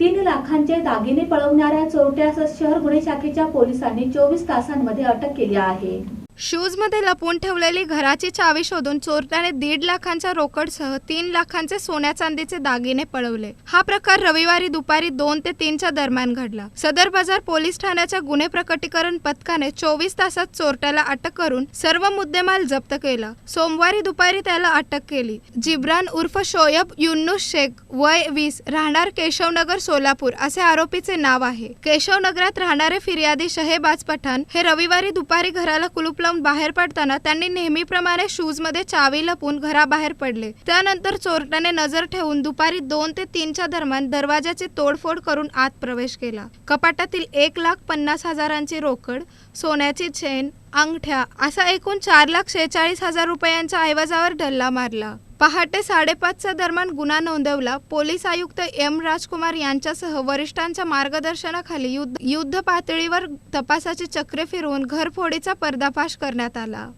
तीन लाखांचे दागिने पळवणाऱ्या चोरट्यास शहर गुन्हे शाखेच्या पोलिसांनी चोवीस तासांमध्ये अटक केली आहे. शूजमध्ये लपवून ठेवलेली घराची चावी शोधून चोरट्याने दीड लाखांच्या रोकडसह तीन लाखांचे सोन्या चांदीचे दागिने पळवले. हा प्रकार रविवारी दुपारी दोन ते तीनच्या दरम्यान घडला. सदर बाजार पोलीस ठाण्याच्या गुन्हे प्रकटीकरण पथकाने चोवीस तासात चोरट्याला अटक करून सर्व मुद्देमाल जप्त केला. सोमवारी दुपारी त्याला अटक केली. जिब्रान उर्फ शोयब युन्नुस शेख वय वीस राहणार केशवनगर सोलापूर असे आरोपीचे नाव आहे. केशवनगरात राहणारे फिर्यादी शहेबाज पठाण हे रविवारी दुपारी घराला कुलुपला जाऊन बाहेर पडताना त्यांनी नेहमीप्रमाणे शूजमध्ये चावी लपून घराबाहेर पडले. त्यानंतर चोरट्याने नजर ठेवून दुपारी दोन ते तीनच्या दरम्यान दरवाजाची तोडफोड करून आत प्रवेश केला. कपाटातील एक लाख पन्नास हजारांची रोकड सोन्याची चेन अंगठ्या असा एकूण चार लाख शेहेचाळीस हजार रुपयांच्या ऐवजावर डल्ला मारला. पहाटे साडेपाचच्या दरम्यान गुन्हा नोंदवला. पोलीस आयुक्त एम. राजकुमार यांच्यासह वरिष्ठांच्या मार्गदर्शनाखाली युद्ध युद्ध पातळीवर तपासाची चक्रे फिरवून घरफोडीचा पर्दाफाश करण्यात आला.